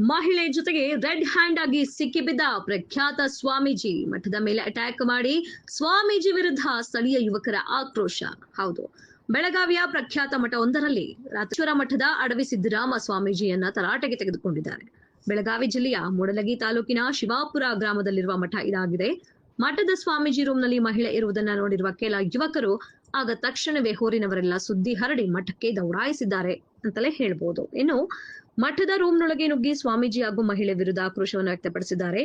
ಮಹಿಳೆ ಜೊತೆಗೆ red hand ಆಗಿ ಸಿಕ್ಕಿಬಿದ್ದ ಪ್ರಖ್ಯಾತ ಸ್ವಾಮೀಜಿ ಮಠದ ಮೇಲೆ ಅಟ್ಯಾಕ್ ಮಾಡಿ ಸ್ವಾಮೀಜಿ ವಿರುದ್ಧ ಸ್ಥಳೀಯ ಯುವಕರ ಆಕ್ರೋಶ. ಹೌದು, ಬೆಳಗಾವಿಯ ಪ್ರಖ್ಯಾತ ಮಠವೊಂದರಲ್ಲಿ ರಾತ್ರೀಶ್ವರ ಮಠದ ಅಡವಿ ಸಿದ್ದರಾಮ ಸ್ವಾಮೀಜಿಯನ್ನ ತರಾಟೆಗೆ ತೆಗೆದುಕೊಂಡಿದ್ದಾರೆ. ಬೆಳಗಾವಿ ಜಿಲ್ಲೆಯ ಮೂಡಲಗಿ ತಾಲೂಕಿನ ಶಿವಾಪುರ ಗ್ರಾಮದಲ್ಲಿರುವ ಮಠ ಇದಾಗಿದೆ. ಮಠದ ಸ್ವಾಮೀಜಿ ರೂಮ್ನಲ್ಲಿ ಮಹಿಳೆ ಇರುವುದನ್ನ ನೋಡಿರುವ ಕೆಲ ಯುವಕರು ಆಗ ತಕ್ಷಣವೇ ಹೋರಿನವರೆಲ್ಲ ಸುದ್ದಿ ಹರಡಿ ಮಠಕ್ಕೆ ದೌಡಾಯಿಸಿದ್ದಾರೆ ಅಂತಲೇ ಹೇಳ್ಬೋದು. ಇನ್ನು ಮಠದ ರೂಮ್ನೊಳಗೆ ನುಗ್ಗಿ ಸ್ವಾಮೀಜಿ ಹಾಗೂ ಮಹಿಳೆ ವಿರುದ್ಧ ಆಕ್ರೋಶವನ್ನು ವ್ಯಕ್ತಪಡಿಸಿದ್ದಾರೆ.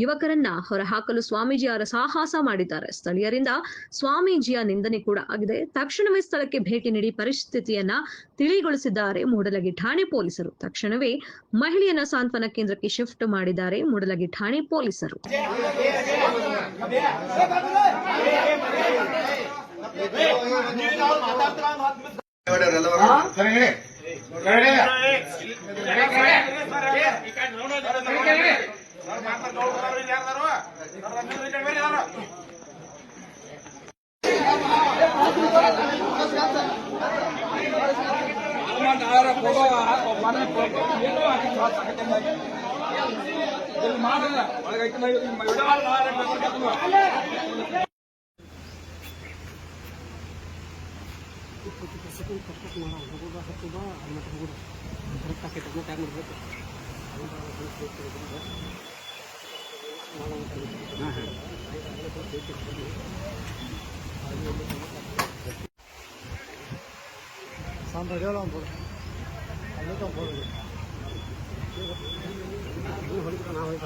ಯುವಕರನ್ನ ಹೊರಹಾಕಲು ಸ್ವಾಮೀಜಿ ಅವರ ಸಾಹಸ ಮಾಡಿದ್ದಾರೆ. ಸ್ಥಳೀಯರಿಂದ ಸ್ವಾಮೀಜಿಯ ನಿಂದನೆ ಕೂಡ ಆಗಿದೆ. ತಕ್ಷಣವೇ ಸ್ಥಳಕ್ಕೆ ಭೇಟಿ ನೀಡಿ ಪರಿಸ್ಥಿತಿಯನ್ನ ತಿಳಿಗೊಳಿಸಿದ್ದಾರೆ ಮೂಡಲಗಿ ಠಾಣೆ ಪೊಲೀಸರು. ತಕ್ಷಣವೇ ಮಹಿಳೆಯನ್ನ ಸಾಂತ್ವನ ಕೇಂದ್ರಕ್ಕೆ ಶಿಫ್ಟ್ ಮಾಡಿದ್ದಾರೆ ಮೂಡಲಗಿ ಠಾಣೆ ಪೊಲೀಸರು. ಮಾಡಲ್ಲ ಒಳಗೈತೆ sampai dalam bor, ada dalam bor, ini hari kita naik.